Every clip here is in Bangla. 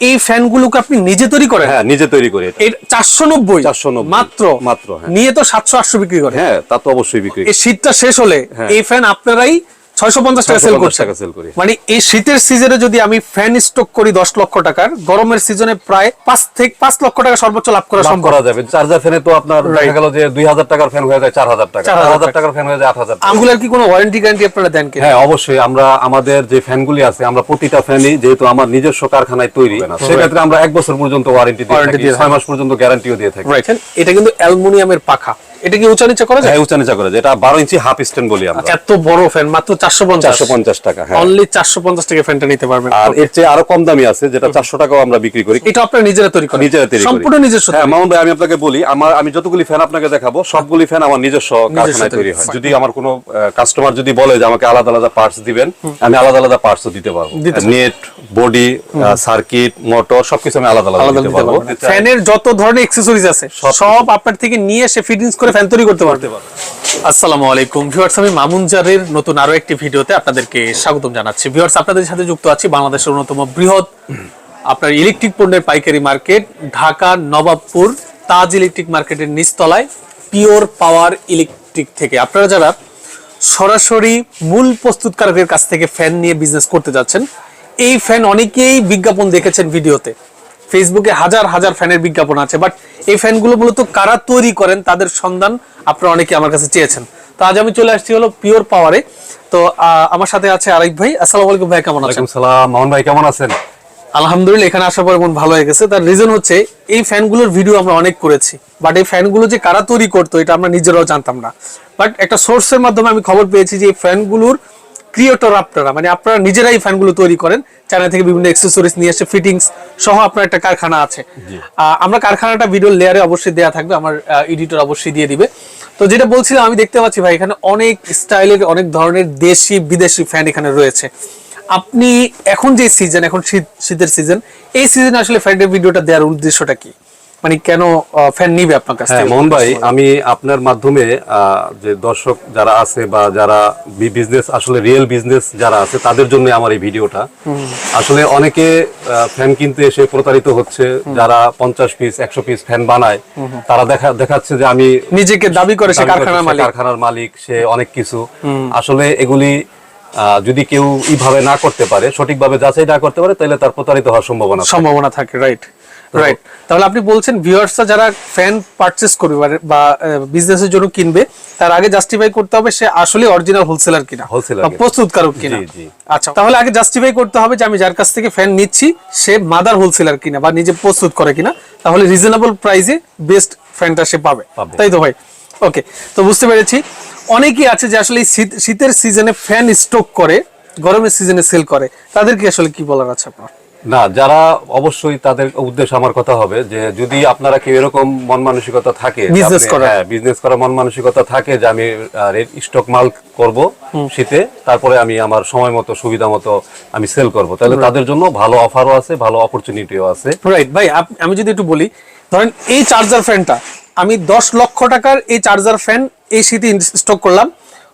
এই ফ্যানগুলোকে আপনি নিজে তৈরি করেন? হ্যাঁ নিজে তৈরি করে চারশো এর চারশো নব্বই? 490 মাত্র? মাত্র, হ্যাঁ। নিয়ে তো সাতশো আটশো বিক্রি করে। হ্যাঁ তা তো অবশ্যই বিক্রি। এই শীতটা শেষ হলে হ্যাঁ। এই ফ্যান আপনারাই ছয়শো পঞ্চাশ টাকা সেল 650 টাকা sell করি। মানে এই শীতের সিজনে যদি আমি ফ্যান স্টক করি দশ লক্ষ টাকার গরমের সিজনে প্রায় পাঁচ থেকে পাঁচ লক্ষ টাকা সর্বোচ্চ লাভ করা সম্ভব। করা যাবে। চার্জার ফ্যানে তো আপনার দেখা গেল যে দুই হাজার টাকার ফ্যান হয়ে যায় চার হাজার টাকা। 4,000 টাকার ফ্যান হয়ে যায় আট হাজার টাকা। আমগুলার কি কোনো ওয়ারেন্টি গ্যারান্টি আপনারা দেন কিনা? হ্যাঁ অবশ্যই। আমরা আমাদের যে ফ্যানগুলি আছে আমরা প্রতিটা ফ্যানই যেহেতু আমার নিজস্ব কারখানায় তৈরি সেক্ষেত্রে আমরা এক বছর পর্যন্ত ওয়ারেন্টি দিয়ে Warranty থাকি দিয়ে ছয় মাস পর্যন্ত গ্যারান্টিও দিয়ে থাকি। এটা কিন্তু অ্যালুমিনিয়ামের পাখা। এটা কি উঁচা নিচে করা যায়? হ্যাঁ উঁচা নিচা করে যেটা বারো ইঞ্চি হাফ স্ট্যান্ড বলি আমরা। এত বড় ফ্যান মাত্র টাকা হ্যাঁ। অনলি চারশো পঞ্চাশ টাকা ফ্যানটা নিতে পারবেন। আর এর চেয়ে আরও কম দামি আছে যেটা চারশো টাকাও আমরা বিক্রি করি। এটা আপনারা নিজেরা তৈরি করেন। নিজেরা তৈরি সম্পূর্ণ নিজস্ব হ্যাঁ মামুন ভাই আমি আপনাকে বলি আমার আমি যতগুলি ফ্যান আপনাকে দেখাবো সবগুলি ফ্যান আমার নিজস্ব কারখানায় তৈরি। হয়। যদি আমার কোনো কাস্টমার যদি বলে যে আমাকে আলাদা আলাদা পার্টস দিবেন আমি আলাদা আলাদা পার্টসও দিতে পারব। নেট বডি সার্কিট মোটর সবকিছু আমি আলাদা আলাদা দিতে পারব। ফ্যানের যত ধরনের অ্যাক্সেসরিজ আছে সব আপনার থেকে নিয়ে এসে ফিটিংস করে ফ্যান তৈরি করতে পারতে আসসালামু আলাইকুম। ভিউয়ার্স, আমি মামুন জারের নতুন আরও একটি ভিডিওতে আপনাদেরকে স্বাগতম জানাচ্ছি। ভিউয়ার্স, আপনাদের সাথে যুক্ত আছি বাংলাদেশের অন্যতম বৃহৎ, আপনার ইলেকট্রিক পণ্যের পাইকারি মার্কেট, ঢাকা, নবাবপুর, তাজ ইলেকট্রিক মার্কেটের নিচতলায় পিওর পাওয়ার ইলেকট্রিক থেকে। আপনারা যারা সরাসরি মূল প্রস্তুতকারকের কাছ থেকে ফ্যান নিয়ে বিজনেস করতে যাচ্ছেন, এই ফ্যান অনেকেই বিজ্ঞাপন দেখেছেন ভিডিওতে। ফেসবুকে হাজার হাজার ফ্যানের বিজ্ঞাপন আছে। বাট এই ফ্যানগুলো মূলত কারা তৈরি করেন তাদের সন্ধান আপনারা অনেকে আমার কাছে চেয়েছেন। তো আজ আমি চলে আসছি হলো পিওর পাওয়ারে তো আমার সাথে আছে আরেক ভাই। আসসালামু আলাইকুম ভাই কেমন আছেন? সালাম। মামুন ভাই কেমন আছেন? আলহামদুলিল্লাহ এখানে আসার পর মন ভালো হয়ে গেছে। তার রিজন হচ্ছে এই ফ্যানগুলোর ভিডিও আমরা অনেক করেছি। বাট এই ফ্যানগুলো যে কারা তৈরি করতো এটা আমরা নিজেরাও জানতাম না। বাট একটা সোর্সের মাধ্যমে আমি খবর পেয়েছি যে এই ফ্যানগুলোর ক্রিয়েটর আপনারা মানে আপনারা নিজেরাই ফ্যানগুলো তৈরি করেন। চায়না থেকে বিভিন্ন অ্যাক্সেসরিজ নিয়ে এসে ফিটিংস সহ আপনার একটা কারখানা আছে। আমরা কারখানাটা ভিডিও লেয়ারে অবশ্যই দেয়া থাকবে আমার এডিটর অবশ্যই দিয়ে দিবে। তো যেটা বলছিলাম আমি দেখতে পাচ্ছি ভাই এখানে অনেক স্টাইলের অনেক ধরনের দেশি বিদেশি ফ্যান এখানে রয়েছে। আপনি এখন যে সিজন এখন শীত শীতের সিজন এই সিজনে আসলে ফ্যানের ভিডিওটা দেওয়ার উদ্দেশ্যটা কি? মানে কেন ফ্যান নিবে আপনার কাছ হ্যাঁ মোহন ভাই আমি আপনার মাধ্যমে যে দর্শক যারা আছে বা যারা বিজনেস আসলে রিয়েল বিজনেস যারা আছে তাদের জন্য আমার এই ভিডিওটা। আসলে অনেকে ফ্যান কিনতে এসে প্রতারিত হচ্ছে যারা পঞ্চাশ পিস একশো পিস ফ্যান বানায় তারা দেখা দেখাচ্ছে যে আমি নিজেকে দাবি করে সে কারখানার মালিক। কারখানার মালিক সে অনেক কিছু। আসলে এগুলি যদি কেউ এইভাবে না করতে পারে সঠিকভাবে যাচাই না করতে পারে তাহলে তার প্রতারিত হওয়ার সম্ভাবনা সম্ভাবনা থাকে রাইট রাইট তাহলে আপনি বলছেন ভিউয়ার্সরা যারা ফ্যান পারচেজ করবে বা- বিজনেসের জন্য কিনবে তার আগে জাস্টিফাই করতে হবে সে আসলে অরিজিনাল হোলসেলার কিনা কিনা। প্রস্তুতকারক কিনা। আচ্ছা তাহলে আগে জাস্টিফাই করতে হবে যে আমি যার কাছ থেকে ফ্যান নিচ্ছি সে মাদার হোলসেলার কিনা বা নিজে প্রস্তুত করে কিনা। তাহলে রিজনেবল প্রাইসে বেস্ট ফ্যানটা সে পাবে। পাবে। তাই তো ভাই? ওকে তো বুঝতে পেরেছি। অনেকেই আছে যে আসলে শীতের সিজনে ফ্যান স্টক করে গরমের সিজনে সেল করে। তাদেরকে আসলে কি বলার আছে আপনার? না যারা অবশ্যই তাদের উদ্দেশ্য আমার কথা হবে যে যদি আপনারা কেউ এরকম মন মানসিকতা থাকে হ্যাঁ বিজনেস করার মন মানসিকতা থাকে যে আমি স্টক মাল করব শীতে তারপরে আমি আমার সময় মতো সুবিধা মতো আমি সেল করব। তাহলে তাদের জন্য ভালো অফারও আছে ভালো অপরচুনিটিও আছে। রাইট ভাই আমি যদি একটু বলি ধরেন এই চার্জার ফ্যানটা আমি দশ লক্ষ টাকার এই চার্জার ফ্যান এই শীতে স্টক করলাম।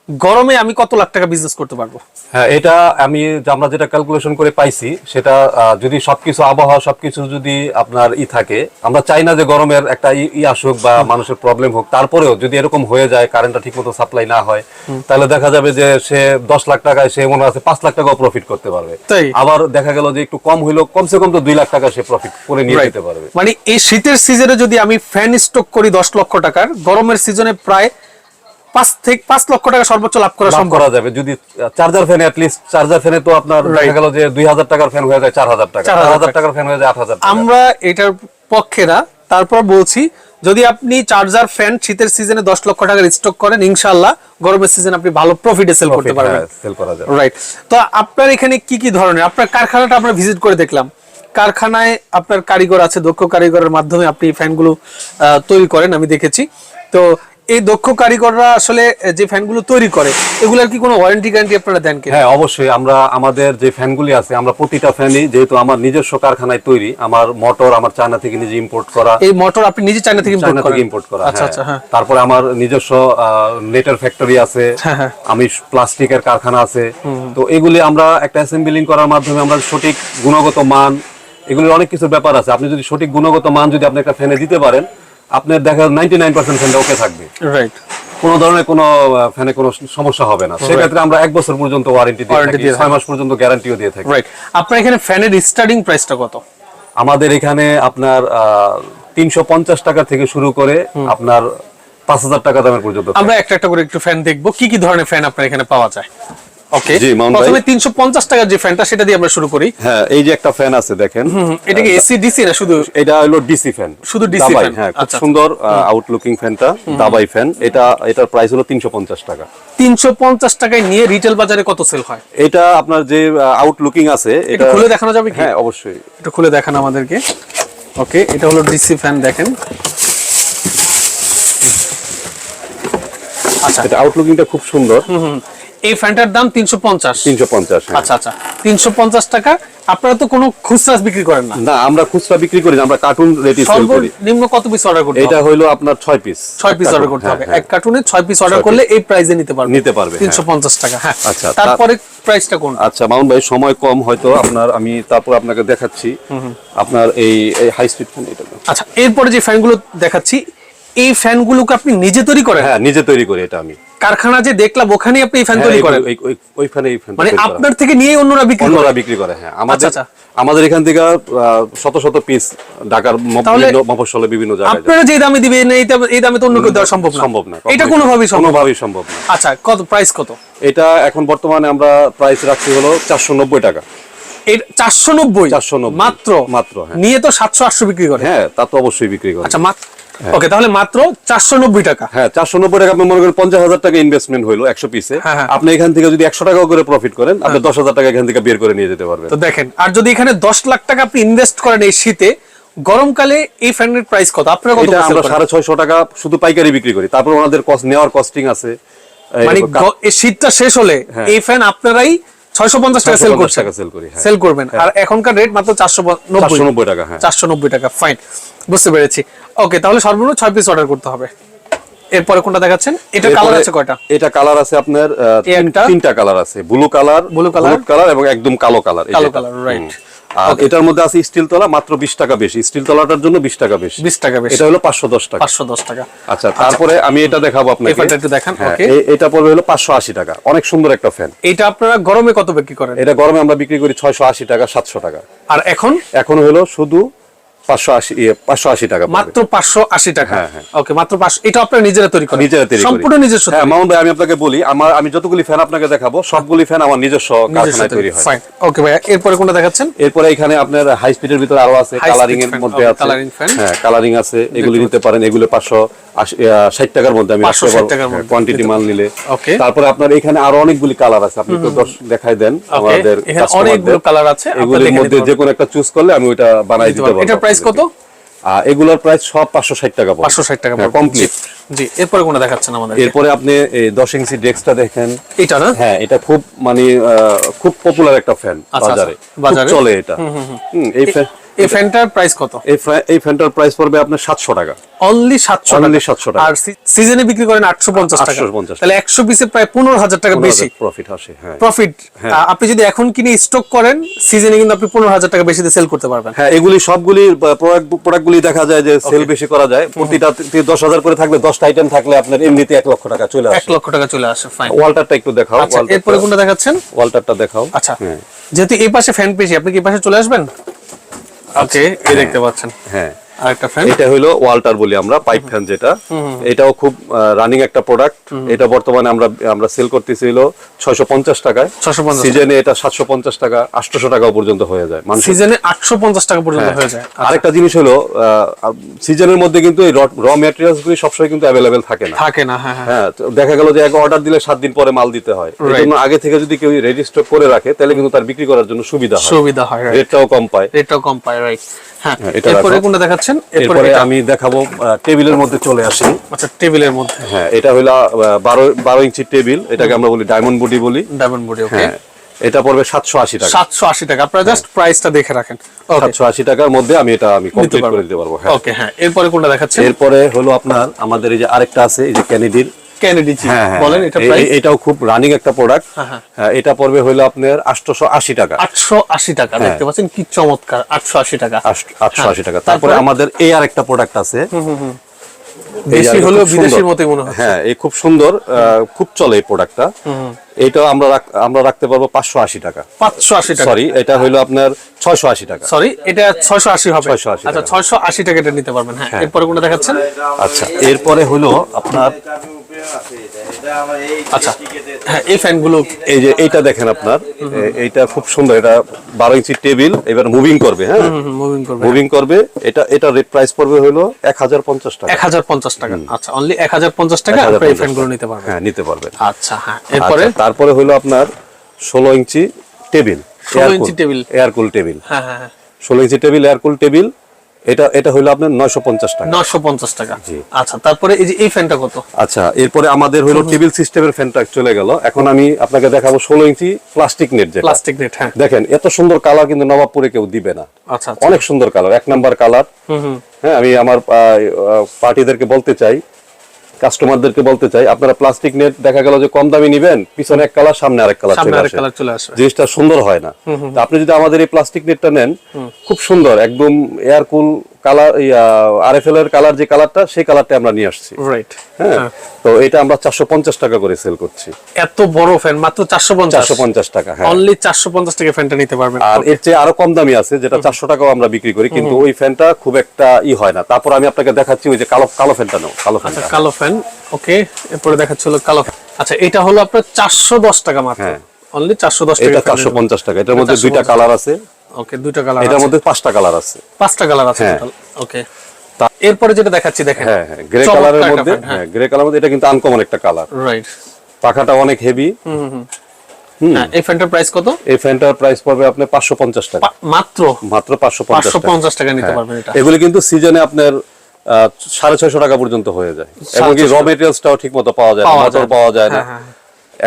গরমে আমি কত লাখ টাকা বিজনেস করতে পারব? হ্যাঁ এটা আমি আমরা যেটা ক্যালকুলেশন করে পাইছি সেটা যদি সবকিছু আবহাওয়া সবকিছু যদি আপনার ই থাকে আমরা চাই না যে গরমের একটা ই- আসুক বা মানুষের প্রবলেম হোক। তারপরেও যদি এরকম হয়ে যায় কারেন্টটা ঠিক মতো সাপ্লাই না হয় তাহলে দেখা যাবে যে সে দশ লাখ টাকায় সে মনে আছে পাঁচ লাখ টাকাও প্রফিট করতে পারবে? আবার দেখা গেল যে একটু কম হইল কমসে কম তো দুই লাখ টাকা সে প্রফিট করে নিয়ে যেতে পারবে। মানে এই শীতের সিজনে যদি আমি ফ্যান স্টক করি দশ লক্ষ টাকার গরমের সিজনে প্রায় পাঁচ থেকে পাঁচ লক্ষ টাকা সর্বোচ্চ লাভ করা সম্ভব। করা যাবে। যদি চার্জার ফ্যান চার্জার ফ্যানে তো আপনার দেখা গেল যে দুই হাজার টাকার ফ্যান হয়ে যায় চার হাজার টাকা। চার হাজার টাকার ফ্যান হয়ে যায় আট হাজার আমরা এটার পক্ষে না। তারপর বলছি যদি আপনি চার্জার ফ্যান শীতের সিজনে দশ লক্ষ টাকার স্টক করেন ইনশাল্লাহ গরমের সিজনে আপনি ভালো প্রফিটে সেল করতে পারবেন। সেল করা যাবে। রাইট তো আপনার এখানে কি কি ধরনের? আপনার কারখানাটা আমরা ভিজিট করে দেখলাম। কারখানায় আপনার কারিগর আছে দক্ষ কারিগরের মাধ্যমে আপনি ফ্যানগুলো আহ, তৈরি করেন আমি দেখেছি। তো এই দক্ষ কারিগররা আসলে যে ফ্যানগুলো তৈরি করে এগুলার কি কোনো ওয়ারেন্টি গ্যারান্টি আপনারা দেন কি হ্যাঁ অবশ্যই। আমরা আমাদের যে ফ্যানগুলি আছে আমরা প্রতিটা ফ্যানই যেহেতু আমার নিজস্ব কারখানায় তৈরি আমার মোটর আমার চায়না থেকে নিজে ইম্পোর্ট করা। এই মোটর আপনি নিজে চায়না থেকে ইম্পোর্ট চায়না করেন? থেকে ইম্পোর্ট করা আচ্ছা আচ্ছা হ্যাঁ। তারপরে আমার নিজস্ব নেটের ফ্যাক্টরি আছে। হ্যাঁ, হ্যাঁ। আমি প্লাস্টিকের কারখানা আছে। তো এগুলি আমরা একটা অ্যাসেম্বলিং করার মাধ্যমে আমরা সঠিক গুণগত মান এগুলোর অনেক কিছু ব্যাপার আছে। আপনি যদি সঠিক গুণগত মান যদি আপনি একটা ফ্যানে দিতে পারেন আপনার দেখা নাইনটি নাইন পার্সেন্ট ফ্যানটা ওকে থাকবে। রাইট কোনো ধরনের কোনো ফ্যানে কোনো সমস্যা হবে না। সেক্ষেত্রে আমরা এক বছর পর্যন্ত ওয়ারেন্টি দিয়ে ছয় মাস পর্যন্ত গ্যারান্টিও দিয়ে থাকি। রাইট আপনার এখানে ফ্যানের স্টার্টিং প্রাইসটা কত? আমাদের এখানে আপনার তিনশো পঞ্চাশ টাকা থেকে শুরু করে আপনার পাঁচ হাজার টাকা দামের পর্যন্ত আমরা একটা একটা করে একটু ফ্যান দেখব। কি কি ধরনের ফ্যান আপনার এখানে পাওয়া যায়? ওকে জি, প্রথমে টাকার যে ফ্যানটা সেটা দিয়ে আমরা শুরু করি। হ্যাঁ এই যে একটা ফ্যান আছে দেখেন। এটা কি এসি ডিসি না শুধু এটা হলো ডিসি ফ্যান শুধু হ্যাঁ খুব আচ্ছা, সুন্দর আউটলুকিং ফ্যানটা দাবাই ফ্যান এটা এটার প্রাইস হলো তিনশো পঞ্চাশ টাকা। তিনশো পঞ্চাশ টাকায় নিয়ে রিটেল বাজারে কত সেল হয়? এটা আপনার যে আউটলুকিং আছে এটা এটা খুলে দেখানো যাবে কি? হ্যাঁ অবশ্যই। একটু খুলে দেখান আমাদেরকে। ওকে এটা হলো ডিসি ফ্যান দেখেন। আচ্ছা এটা আউটলুকিংটা খুব সুন্দর। হুম, এই ফ্যানটার দাম তিনশো পঞ্চাশ। তিনশো পঞ্চাশ আচ্ছা আচ্ছা। তিনশো পঞ্চাশ টাকা। আপনারা তো কোনো খুচরা বিক্রি করেন না। না আমরা খুচরা বিক্রি করি না, আমরা কার্টুন রেটে সেল করি। সর্বনিম্ন কত পিস অর্ডার করতে এটা হইল আপনার ছয় পিস ছয় পিস অর্ডার করতে হবে। হ্যাঁ, এক কার্টুনে ছয় পিস অর্ডার করলে এই প্রাইসে নিতে পারবে। নিতে পারবে, হ্যাঁ। তিনশো পঞ্চাশ টাকা হ্যাঁ। আচ্ছা, তারপরে প্রাইসটা কোন আচ্ছা মামুন ভাই সময় কম হয়তো আপনার আমি তারপর আপনাকে দেখাচ্ছি। আপনার এই হাই স্পিড ফ্যান এটা। আচ্ছা এরপরে যে ফ্যানগুলো দেখাচ্ছি এই ফ্যানগুলোকে আপনি নিজে তৈরি করেন? হ্যাঁ নিজে তৈরি করি এটা আমি। কারখানা যে দেখলাম ওখানেই আপনি ফ্যান তৈরি করেন? ওই- ওই- ওই ফ্যানে এই ফ্যান মানে আপনার থেকে নিয়ে অন্যরা বিক্রি করে? অন্যরা বিক্রি করে হ্যাঁ। আমাদের আচ্ছা, আমাদের এখান থেকে শত শত পিস ঢাকার মফস্বলে বিভিন্ন জায়গায়। আপনারা যে দামে দিবেন এই দামে এই দামে তো অন্য কেউ দেওয়া সম্ভব না। সম্ভব না এটা কোনোভাবেই। কোনোভাবেই সম্ভব না। আচ্ছা কত প্রাইস কত? এটা এখন বর্তমানে আমরা প্রাইস রাখছি হলো চারশো নব্বই টাকা। এই চারশো নব্বই? 490 মাত্র? মাত্র, হ্যাঁ। নিয়ে তো সাতশো আটশো বিক্রি করে। হ্যাঁ তা তো অবশ্যই বিক্রি করে। আচ্ছা মাত্র ওকে তাহলে মাত্র চারশো নব্বই টাকা। হ্যাঁ চারশো নব্বই টাকা আপনি মনে করেন পঞ্চাশ হাজার টাকা ইনভেস্টমেন্ট হইল একশো পিসে হ্যাঁ, হ্যাঁ। আপনি এখান থেকে যদি একশো টাকা করে প্রফিট করেন আপনি দশ হাজার টাকা এখান থেকে বের করে নিয়ে যেতে পারবেন। তো দেখেন আর যদি এখানে দশ লাখ টাকা আপনি ইনভেস্ট করেন এই শীতে গরমকালে এই ফ্যানের প্রাইস কত? আপনারা কত আমরা? সাড়ে ছয়শো টাকা শুধু পাইকারি বিক্রি করি। তারপর ওনাদের কস্ট নেওয়ার কস্টিং আছে। মানে এই শীতটা শেষ হলে হ্যাঁ। এই ফ্যান আপনারাই ছয়শো পঞ্চাশ টাকা সেল করছেন। টাকা করি, হ্যাঁ। সেল করবেন। আর এখনকার রেট মাত্র চারশো নব্বই। 490 টাকা, হ্যাঁ। টাকা ফাইন বুঝতে পেরেছি। ওকে তাহলে সর্বনিম্ন ছয় পিস অর্ডার করতে হবে। এরপরে কোনটা দেখাচ্ছেন? এটা কালার আছে কয়টা? এটা কালার আছে আপনার? তিনটা কালার আছে। Blue colour blue colour colour এবং একদম কালো কালার কালো কালার রাইট। আর এটার মধ্যে আছে স্টিল তলা মাত্র বিশ টাকা বেশি। স্টিল তলাটার জন্য বিশ টাকা বেশি। বিশ টাকা বেশি। এটা হলো পাঁচশো দশ টাকা। পাঁচশো দশ টাকা। আচ্ছা তারপরে আমি এটা দেখাবো আপনাকে। একটু দেখান, হ্যাঁ, এটা পড়বে হলো পাঁচশো আশি টাকা। অনেক সুন্দর একটা ফ্যান এটা আপনারা গরমে কত বিক্রি করেন? এটা গরমে আমরা বিক্রি করি ছয়শো আশি টাকা সাতশো টাকা। আর এখন? এখন হলো শুধু পাঁচশো আশি ইয়ে, পাঁচশো আশি টাকা মাত্র পাঁচশো আশি টাকা। হ্যাঁ, হ্যাঁ। ওকে মাত্র পাঁচশো এটা আপনারা নিজেরা তৈরি করেন। নিজেরা তৈরি সম্পূর্ণ নিজস্ব হ্যাঁ মামুন ভাই আমি আপনাকে বলি আমার আমি যতগুলি ফ্যান আপনাকে দেখাবো সবগুলি ফ্যান আমার নিজস্ব কারখানায় তৈরি। হয়। ওকে ভাইয়া এরপরে কোনটা দেখাচ্ছেন? এরপরে এখানে আপনার হাই স্পিডের ভিতরে আরও আছে কালারিং এর মধ্যে আছে। colouring fan। হ্যাঁ কালারিং আছে এগুলি নিতে পারেন এগুলো পাঁচশো ষাট টাকার মধ্যে আমি 560 কোয়ান্টিটি মাল নিলে। তারপরে আপনার এখানে আরও অনেকগুলি কালার আছে আপনি তো দেখাই দেন আমাদের অনেকগুলো কালার আছে এগুলির মধ্যে যে কোনো একটা চুজ করলে আমি ওইটা বানাই দিতে পারব। প্রাইস কত? আহ, এগুলোর প্রাইস সব পাঁচশো ষাট টাকা। পাঁচশো ষাট টাকা হ্যাঁ, পড়বে। complete। জি, এরপরে কোনটা দেখাচ্ছেন আমাদের এরপরে আপনি এই দশ ইঞ্চি ডেস্কটা দেখেন। এটা না? হ্যাঁ এটা খুব মানে খুব পপুলার একটা ফ্যান আচ্ছা, বাজারে আচ্ছা, বাজারে? খুব চলে এটা। হুম, এই ফ্যান এই ফ্যানটার প্রাইস কত? এই ফ্যানটার প্রাইস পড়বে আপনার সাতশো টাকা। অনলি সাতশো Only 700 টাকা। আর সিজনে বিক্রি করেন আটশো পঞ্চাশ টাকা। 850 তাহলে একশো পিসে প্রায় পনেরো হাজার টাকা বেশি। প্রফিট আসে হ্যাঁ। প্রফিট আপনি যদি এখন কিনে স্টক করেন সিজনে কিন্তু আপনি পনেরো হাজার টাকা বেশিতে সেল করতে পারবেন। হ্যাঁ এগুলি সবগুলি প্রোডাক্ট গুলি দেখা যায় যে সেল বেশি করা যায়। প্রতিটা দশ হাজার করে থাকলে দশটা আইটেম থাকলে আপনার এমনিতে এক লক্ষ টাকা চলে এক আসে। লক্ষ টাকা চলে আসে ফাইন ওয়ালটারটা একটু দেখাও আচ্ছা এরপরে কোনটা দেখাচ্ছেন? ওয়ালটারটা দেখাও। আচ্ছা। হ্যাঁ। যেহেতু এই পাশে ফ্যান পেয়েছি আপনি কি এই পাশে চলে আসবেন? ওকে এই দেখতে পাচ্ছেন। হ্যাঁ। আরেকটা ফ্যান এটা হলো ওয়াল্টার বলি আমরা পাইপ ফ্যান যেটা। এটাও খুব রানিং একটা প্রোডাক্ট এটা বর্তমানে আমরা আমরা সেল করতেছি হলো ছয়শো পঞ্চাশ টাকায়। 650 সিজনে এটা সাতশো পঞ্চাশ টাকা আটশোশো টাকা পর্যন্ত হয়ে যায়। মানুষ সিজনে আটশো পঞ্চাশ টাকা পর্যন্ত হয়ে। যায়। আচ্ছা, আরেকটা জিনিস হলো সিজনের মধ্যে কিন্তু এই র ম্যাটেরিয়ালস গুলি সবসময় কিন্তু থাকে না। থাকে না হ্যাঁ হ্যাঁ। দেখা গেল যে এক অর্ডার দিলে সাত দিন পরে মাল দিতে হয়। আগে থেকে যদি কেউ রেডি স্টক করে রাখে তাহলে কিন্তু তার বিক্রি করার জন্য সুবিধা হয়। সুবিধা হয়। রেটটাও কম পায়। রেটটাও কম পায় রাইট হ্যাঁ এটা এরপরে। কোনটা দেখাচ্ছেন এরপরে এরপরে আমি দেখাবো টেবিলের মধ্যে চলে আসি। আচ্ছা টেবিলের মধ্যে। হ্যাঁ এটা হলো বারো বারো ইঞ্চি টেবিল এটাকে আমরা বলি ডায়মন্ড বডি বলি। ডায়মন্ড বডি ওকে হ্যাঁ এটা পড়বে সাতশো আশি টাকা। সাতশো আশি টাকা। আপনারা জাস্ট প্রাইসটা দেখে রাখেন। ওকে সাতশো আশি টাকার মধ্যে আমি এটা আমি কমপ্লিট করে দিতে পারব হ্যাঁ। ওকে হ্যাঁ এরপরে কোনটা দেখাচ্ছেন? এরপরে হলো আপনার আমাদের এই যে আরেকটা আছে এই যে ক্যানেডির হ্যাঁ হ্যাঁ বলেন এটা এই- প্রাইস এটাও খুব রানিং একটা প্রোডাক্ট হ্যাঁ। এটা পড়বে হলো আপনার আটশোশো আশি টাকা। আটশো আশি টাকা। দেখতে পাচ্ছেন কি চমৎকার আটশো আশি টাকা। আটশো আশি টাকা। তারপরে আমাদের এই আর একটা প্রোডাক্ট আছে দেশি বিদেশির। মতোই মনে হয় হ্যাঁ এই খুব সুন্দর খুব চলে এই প্রোডাক্টটা এইটাও আমরা আমরা রাখতে পারব পাঁচশো আশি টাকা। পাঁচশো আশি সরি এটা আপনার ছয়শো আশি টাকা। সরি এটা ছয়শো আশি হবে। 680 আচ্ছা ছয়শো আশি টাকা এটা নিতে পারবেন হ্যাঁ। এরপরে কোনটা দেখাচ্ছেন? আচ্ছা এরপরে হলো আপনার আচ্ছা হ্যাঁ এই ফ্যান এই যে এইটা দেখেন আপনার। এইটা খুব সুন্দর এটা বারো ইঞ্চি টেবিল এবার মুভিং করবে হ্যাঁ? মুভিং করবে। মুভিং করবে এটা এটা রেট প্রাইস পড়বে হলো এক হাজার পঞ্চাশ টাকা। এক হাজার পঞ্চাশ টাকা। আচ্ছা অনলি এক হাজার পঞ্চাশ টাকা এই নিতে পারবেন। হ্যাঁ নিতে পারবেন। আচ্ছা হ্যাঁ এরপরে আচ্ছা, তারপরে হলো আপনার ষোলো inch table inch table. Air cool table. হ্যাঁ হ্যাঁ হ্যাঁ। ষোলো ইঞ্চি টেবিল এয়ারকুল টেবিল এটা এটা হলো আপনার নয়শো পঞ্চাশ টাকা। নশো পঞ্চাশ টাকা। জি। আচ্ছা তারপরে এই যে এই ফ্যানটা কত? আচ্ছা এরপরে আমাদের হলো টেবিল সিস্টেমের ফ্যানটা চলে গেল। এখন আমি আপনাকে দেখাবো ষোলো ইঞ্চি প্লাস্টিক নেট যেটা। প্লাস্টিক নেট হ্যাঁ। দেখেন এত সুন্দর কালার কিন্তু নবাবপুরে কেউ দিবে না। আচ্ছা আচ্ছা। অনেক সুন্দর কালার এক নাম্বার কালার হ্যাঁ আমি আমার পার্টিদেরকে বলতে চাই কাস্টমারদেরকে বলতে চাই আপনারা প্লাস্টিক নেট দেখা গেল যে কম দামি নিবেন পিছনে এক কালার সামনে আরেক কালার চলে আসে। জিনিসটা সুন্দর হয় না। আপনি যদি আমাদের এই প্লাস্টিক নেটটা নেন খুব সুন্দর একদম এয়ার কুল কালার আরএফএল এর কালার যে কালারটা সেই কালারটা আমরা নিয়ে আসছি। রাইট হ্যাঁ তো এটা আমরা টাকা করে সেল করছি। এত বড় ফ্যান মাত্র চারশো পঞ্চাশ। চারশো পঞ্চাশ টাকা হ্যাঁ। অনলি টাকা ফ্যানটা নিতে পারবেন। আর এর চেয়ে আরও কম দামি আছে যেটা চারশো টাকাও আমরা বিক্রি করি কিন্তু ওই ফ্যানটা খুব একটা ই হয় না। তারপর আমি আপনাকে দেখাচ্ছি ওই যে কালো কালো ফ্যানটা নাও কালো আচ্ছা ফ্যানটা কালো ফ্যান ওকে এরপরে দেখাচ্ছিল কালো। আচ্ছা এটা হলো আপনার চারশো দশ টাকা মাত্র। হ্যাঁ। অনলি চারশো দশ এটা টাকা চারশো পঞ্চাশ টাকা এটার মধ্যে দুইটা কালার আছে। ওকে দুইটা কালার এটার মধ্যে পাঁচটা কালার আছে। পাঁচটা কালার আছে হ্যাঁ। টোটাল ওকে এরপরে যেটা দেখাচ্ছি দেখেন। হ্যাঁ হ্যাঁ গ্রে কালারের মধ্যে হ্যাঁ। হ্যাঁ গ্রে কালার মধ্যে এটা কিন্তু আনকমন একটা কালার রাইট পাখাটা অনেক হেভি হ্যাঁ এই ফ্যানটার প্রাইস কত? এই ফ্যানটার প্রাইস পড়বে আপনার পাঁচশো পঞ্চাশ টাকা। মাত্র? মাত্র পাঁচশো পঞ্চাশ পাঁচশো টাকা পঞ্চাশ নিতে হ্যাঁ। পারবেন এটা। এগুলি কিন্তু সিজনে আপনার সাড়ে ছয়শো টাকা পর্যন্ত হয়ে যায়। এবং কি র মেটেরিয়ালসটাও ঠিক মতো পাওয়া যায় না পাওয়া মোটর যায় না। পাওয়া যায় না। হ্যাঁ,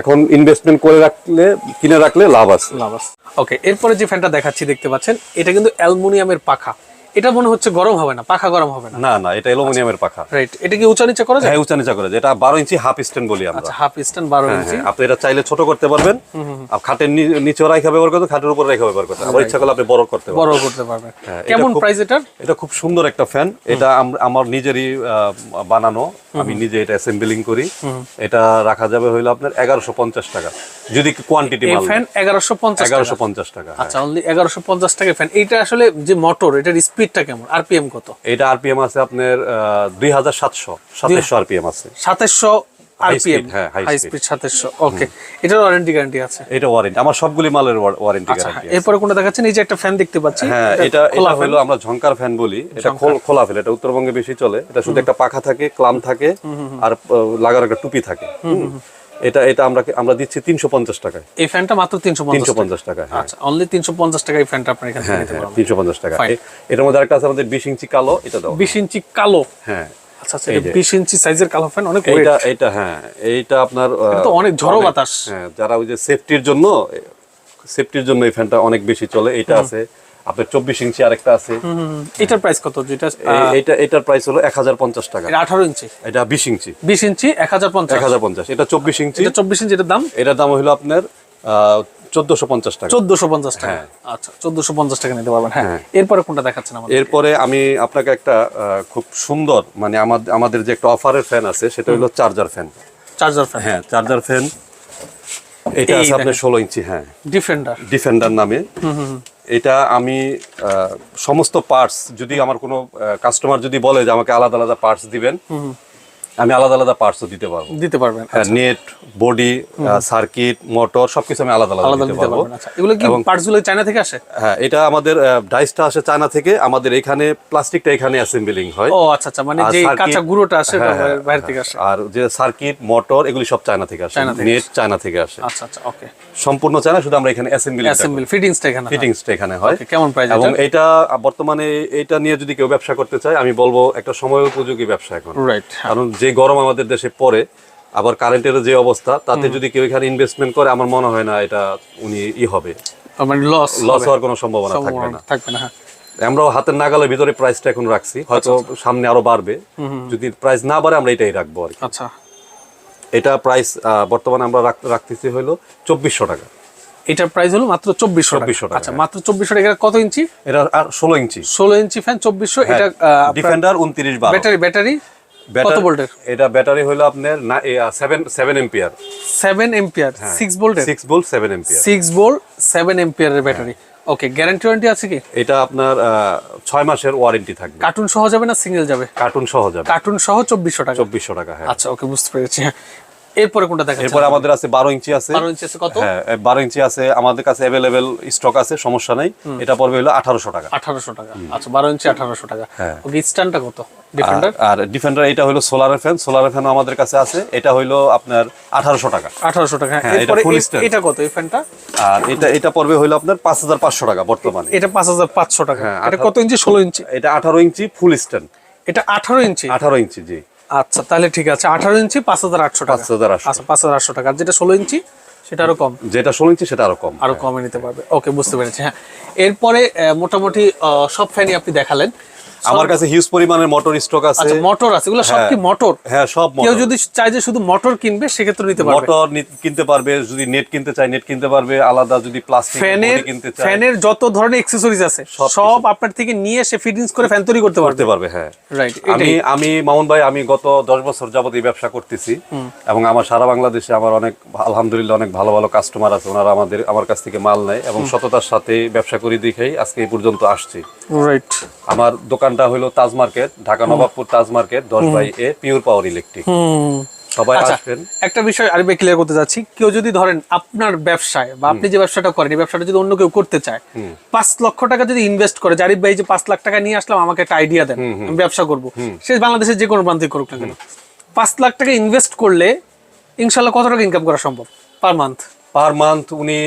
এখন ইনভেস্টমেন্ট করে রাখলে, কিনে রাখলে লাভ আছে। লাভ আছে। ওকে এরপরে যে ফ্যানটা দেখাচ্ছি, দেখতে পাচ্ছেন, এটা কিন্তু অ্যালুমিনিয়ামের পাখা। এটা মনে হচ্ছে গরম হবে না পাখা গরম হবে না। না না এটা অ্যালুমিনিয়ামের পাখা। রাইট এটা কি উঁচা নিচে করা যায়? হ্যাঁ উঁচা নিচা করে যেটা বারো ইঞ্চি হাফ স্ট্যান্ড বলি আমরা। আচ্ছা হাফ স্ট্যান্ড বারো হ্যাঁ, ইঞ্চি। হ্যাঁ, আপনি এটা চাইলে ছোট করতে পারবেন। আর খাটের নি- নিচেও রাখা ব্যবহার করতে খাটের উপরে রেখে ব্যবহার করতে আবার ইচ্ছা করলে আপনি বড় করতে পারবেন। বড় করতে পারবেন। হ্যাঁ, কেমন প্রাইস এটার? এটা খুব সুন্দর একটা ফ্যান এটা আমার নিজেরই বানানো। আমি নিজে এটা অ্যাসেম্বলিং করি। এটা রাখা যাবে হইল আপনার এগারোশো পঞ্চাশ টাকা। যদি কোয়ান্টিটি এই মাল ফ্যান এগারোশো পঞ্চাশ এগারোশো পঞ্চাশ টাকা। আচ্ছা অনলি এগারোশো পঞ্চাশ টাকা ফ্যান এটা আসলে যে মোটর এটার স্পিডটা কেমন? আরপিএম কত? এটা আরপিএম আছে আপনার দুই হাজার সাতশো সাতাশশো আরপিএম আছে। সাতাশশো আরপিএম হ্যাঁ, হাই স্পিড সাতাশশো ওকে এটার ওয়ারেন্টি গ্যারান্টি আছে? এটা ওয়ারেন্টি আমার সবগুলি মালের ওয়ারেন্টি আচ্ছা এরপরে কোনটা দেখাচ্ছেন? এই যে একটা ফ্যান দেখতে পাচ্ছি হ্যাঁ এটা খোলা এটা হলো আমরা ঝংকার ফ্যান বলি এটা খোলা ফেল এটা উত্তরবঙ্গে বেশি চলে। এটা শুধু একটা পাখা থাকে ক্লাম থাকে আর লাগার একটা টুপি থাকে। এটা এটা আমরা আমরা দিচ্ছি তিনশো পঞ্চাশ টাকায়। এই ফ্যানটা মাত্র তিনশো তিনশো পঞ্চাশ টাকা আচ্ছা অনলি তিনশো পঞ্চাশ টাকা এই ফ্যানটা আপনার এখান হ্যাঁ নিতে হ্যাঁ পারবেন। তিনশো পঞ্চাশ টাকা। এটার মধ্যে আরেকটা আছে আমাদের বিশ ইঞ্চি কালো এটা দাও। বিশ ইঞ্চি কালো? হ্যাঁ আচ্ছা আচ্ছা এটা বিশ ইঞ্চি সাইজের কালো ফ্যান অনেক weight। এইটা হ্যাঁ এইটা আপনার এটা তো অনেক ঝড়ো বাতাস। হ্যাঁ যারা ওই যে সেফটির জন্য সেফটির জন্য এই ফ্যানটা অনেক বেশি চলে। এটা আছে আপনার চব্বিশ ইঞ্চি আরেকটা আছে। এটার প্রাইস কত? যেটা এটার প্রাইস হলো এক হাজার পঞ্চাশ টাকা। আঠারো ইঞ্চি। এটা বিশ ইঞ্চি। বিশ ইঞ্চি এক হাজার পঞ্চাশ। এক হাজার পঞ্চাশ। এটা চব্বিশ ইঞ্চি। এটা চব্বিশ ইঞ্চি এটার দাম? এটার দাম হলো আপনার চোদ্দশো পঞ্চাশ টাকা। চোদ্দশো পঞ্চাশ টাকা। হ্যাঁ। আচ্ছা চোদ্দশো পঞ্চাশ টাকা নিতে পারবেন। হ্যাঁ। হ্যাঁ। এরপরে কোনটা দেখাচ্ছেন আমাদের এরপরে আমি আপনাকে একটা খুব সুন্দর মানে আমাদের আমাদের যে একটা অফারের ফ্যান আছে সেটা হলো চার্জার ফ্যান চার্জার ফ্যান হ্যাঁ চার্জার ফ্যান এটা আছে আপনার। ষোলো ইঞ্চি হ্যাঁ। ডিফেন্ডার ডিফেন্ডার নামে। এটা আমি সমস্ত পার্টস যদি আমার কোনো কাস্টমার যদি বলে যে আমাকে আলাদা আলাদা পার্টস দিবেন আমি আলাদা আলাদা পার্টসও দিতে পারব। দিতে পারবেন হ্যাঁ নেট বডি সার্কিট মোটর সবকিছু আমি আলাদা আলাদা দিতে পারব। আচ্ছা। এগুলো কি পার্টসগুলো চায়না থেকে আসে? হ্যাঁ এটা আমাদের ডাইসটা আসে চায়না থেকে। আমাদের এখানে প্লাস্টিকটা এখানে অ্যাসেম্বলিং হয়। ও আচ্ছা আচ্ছা মানে যে কাঁচা গুঁড়োটা আসে হ্যাঁ, হ্যাঁ, বাইরে থেকে আসে। আর যে সার্কিট মোটর এগুলি সব চায়না থেকে আসে। নেট চায়না থেকে আসে। আচ্ছা আচ্ছা ওকে। সম্পূর্ণ চায়না শুধু আমরা এখানে অ্যাসেম্বলি অ্যাসেম্বল ফিটিংসটা এখানে হয়। ফিটিংসটা এখানে হয়। কেমন প্রাইস এবং এটা? এটা বর্তমানে এটা নিয়ে যদি কেউ ব্যবসা করতে চায় আমি বলব একটা সময় উপযোগী ব্যবসা এখন। রাইট কারণ যে গরম আমাদের দেশে পড়ে আবার কারেন্টের যে অবস্থা তাতে যদি কেউ এখানে ইনভেস্টমেন্ট করে আমার মনে হয় না এটা উনি ই হবে। মানে লস লস হওয়ার কোনো সম্ভাবনা থাকবে না। থাকবে না হ্যাঁ। আমরাও হাতের নাগালের ভিতরে প্রাইসটা এখন রাখছি। হয়তো সামনে আরও বাড়বে। যদি প্রাইস না বাড়ে আমরা এটাই রাখব আর আচ্ছা। এটা প্রাইস বর্তমানে আমরা রাখতেছি হলো চব্বিশশো টাকা। এটার প্রাইস হলো মাত্র চব্বিশশো 2400 টাকা, আচ্ছা। মাত্র চব্বিশশো টাকা কত ইঞ্চি? এটা আর ষোলো ইঞ্চি। ষোলো ইঞ্চি ফ্যান চব্বিশশো হ্যাঁ, এটা ডিফেন্ডার উনত্রিশ ব্যাটারি ব্যাটারি? কত ভোল্টের? এটা ব্যাটারি হলো আপনার seven seven ampere seven ampere six ভোল্টের? 6 ভোল্ট 7 एंपিয়ার 6 ভোল্ট 7 एंपিয়ারের ব্যাটারি ওকে গ্যারান্টি ওয়ারেন্টি আছে কি? এটা আপনার আহ, ছয় মাসের ওয়ারেন্টি থাকবে। কার্টুন সহ যাবে না সিঙ্গেল যাবে? কার্টুন সহ যাবে। কার্টুন সহ চব্বিশশো টাকা। চব্বিশশো টাকা হ্যাঁ। আচ্ছা ওকে বুঝতে পেরেছি। এরপরে কোনটা দেখা এরপরে আমাদের আছে বারো ইঞ্চি আছে। বারো ইঞ্চি আছে কত? হ্যাঁ বারো ইঞ্চি আছে। আমাদের কাছে অ্যাভেলেবেল স্টক আছে সমস্যা নেই। এটা পড়বে হলো আঠারোশো টাকা। আঠারোশো টাকা। আচ্ছা বারো ইঞ্চি আঠারোশো টাকা। ওকে স্ট্যান্ডটা কত? ডিফেন্ডার আর ডিফেন্ডার এটা হলো সোলার ফ্যান সোলার ফ্যান আমাদের কাছে আছে। এটা হলো আপনার আঠারোশো টাকা। আঠারোশো টাকা হ্যাঁ। হ্যাঁ, এটা এরপরে। এটা কত এই ফ্যানটা আর এটা এটা পড়বে হলো আপনার পাঁচ হাজার পাঁচশো টাকা বর্তমানে। এটা পাঁচ হাজার পাঁচশো টাকা। এটা কত ইঞ্চি? ষোলো ইঞ্চি। এটা আঠারো ইঞ্চি ফুল স্ট্যান্ড এটা আঠারো ইঞ্চি। আঠারো ইঞ্চি জি। আচ্ছা তাহলে ঠিক আছে। আঠারো ইঞ্চি পাঁচ হাজার আটশো টাকা। পাঁচ হাজার আটশো আচ্ছা পাঁচ হাজার আটশো টাকা। যেটা ষোলো ইঞ্চি সেটা আরও কম? যেটা ষোলো ইঞ্চি সেটা আরও কম। আরও কমে নিতে পারবে। ওকে বুঝতে পেরেছি। হ্যাঁ এরপরে মোটামুটি আহ, সব ফ্যানই আপনি দেখালেন। আমার কাছে হিউজ পরিমাণের মোটর স্টক আছে। আচ্ছা মোটর আছে। এগুলো সব কি হ্যাঁ। মোটর হ্যাঁ সব মোটর কেউ যদি চায় যে শুধু মোটর কিনবে সেক্ষেত্রে নিতে পারবে। মোটর কিনতে পারবে যদি নেট কিনতে চায় নেট কিনতে পারবে আলাদা যদি প্লাস্টিক ফ্যানের কিনতে চায়। ফ্যানের যত ধরনের অ্যাক্সেসরিজ আছে সব আপনার থেকে নিয়ে এসে ফিটিংস করে ফ্যান তৈরি করতে পারবে করতে পারবে। হ্যাঁ। রাইট আমি আমি মামুন ভাই আমি গত দশ বছর যাবত এই ব্যবসা করতেছি। এবং আমার সারা বাংলাদেশে আমার অনেক আলহামদুলিল্লাহ অনেক ভালো ভালো কাস্টমার আছে। ওনারা আমাদের আমার কাছ থেকে মাল নেয় এবং সততার সাথে ব্যবসা করি দেখেই আজকে এই পর্যন্ত আসছি। রাইট আমার দোকানটা হলো তাজ মার্কেট ঢাকা নবাবপুর তাজ মার্কেট দশ by A pure power electric. সবাই আচ্ছা আসবেন। একটা বিষয় ক্লিয়ার করতে যাচ্ছি কেউ যদি ধরেন আপনার ব্যবসায় বা আপনি যে ব্যবসাটা করেন এই ব্যবসাটা যদি অন্য কেউ করতে চায় পাঁচ লক্ষ টাকা যদি ইনভেস্ট করে জারিফ ভাই যে পাঁচ লাখ টাকা নিয়ে আসলাম আমাকে একটা আইডিয়া দেন আমি ব্যবসা করব। সে বাংলাদেশের যে কোনো প্রান্তে করুক না কেন পাঁচ লাখ টাকা ইনভেস্ট করলে ইনশাল্লাহ কত টাকা ইনকাম করা সম্ভব? পার মান্থ পার মান্থ উনি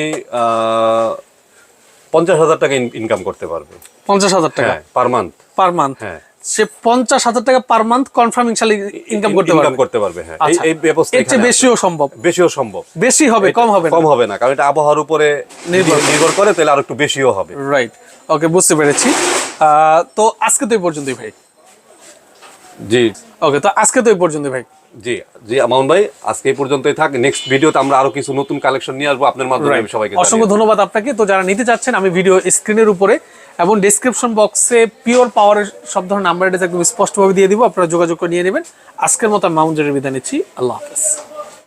পঞ্চাশ হাজার টাকা ইনকাম করতে পারবে। পঞ্চাশ হাজার টাকা? পার মান্থ পার মান্থ হ্যাঁ। সে পঞ্চাশ হাজার টাকা পার মান্থ কনফার্ম ইনশাল্লাহ ইনকাম করতে পারবে? করতে পারবে হ্যাঁ। এই- আচ্ছা। ব্যবস্থা এর চেয়ে বেশিও সম্ভব। বেশিও সম্ভব। বেশি হবে কম হবে কম হবে না কারণ এটা আবহাওয়ার উপরে নির্ভর করে। তাহলে আর একটু বেশিও হবে। রাইট ওকে বুঝতে পেরেছি। তো আজকে তো এই পর্যন্তই ভাই। জি। ওকে তো আজকে তো এই পর্যন্তই ভাই। জি জি মামুন ভাই আজকে এই পর্যন্তই থাক। নেক্সট ভিডিওতে আমরা আরও কিছু নতুন কালেকশন নিয়ে আসব। আপনার মাধ্যমে আমি সবাইকে অসংখ্য ধন্যবাদ আপনাকে। তো যারা নিতে চাচ্ছেন আমি ভিডিও স্ক্রিনের উপরে এবং ডেসক্রিপশন বক্সে পিওর পাওয়ারের সব ধরনের নাম্বার একদম স্পষ্টভাবে দিয়ে দিব। আপনারা যোগাযোগ করে নিয়ে নেবেন। আজকের মতো জারের বিদায় নিচ্ছি। আল্লাহ হাফেজ।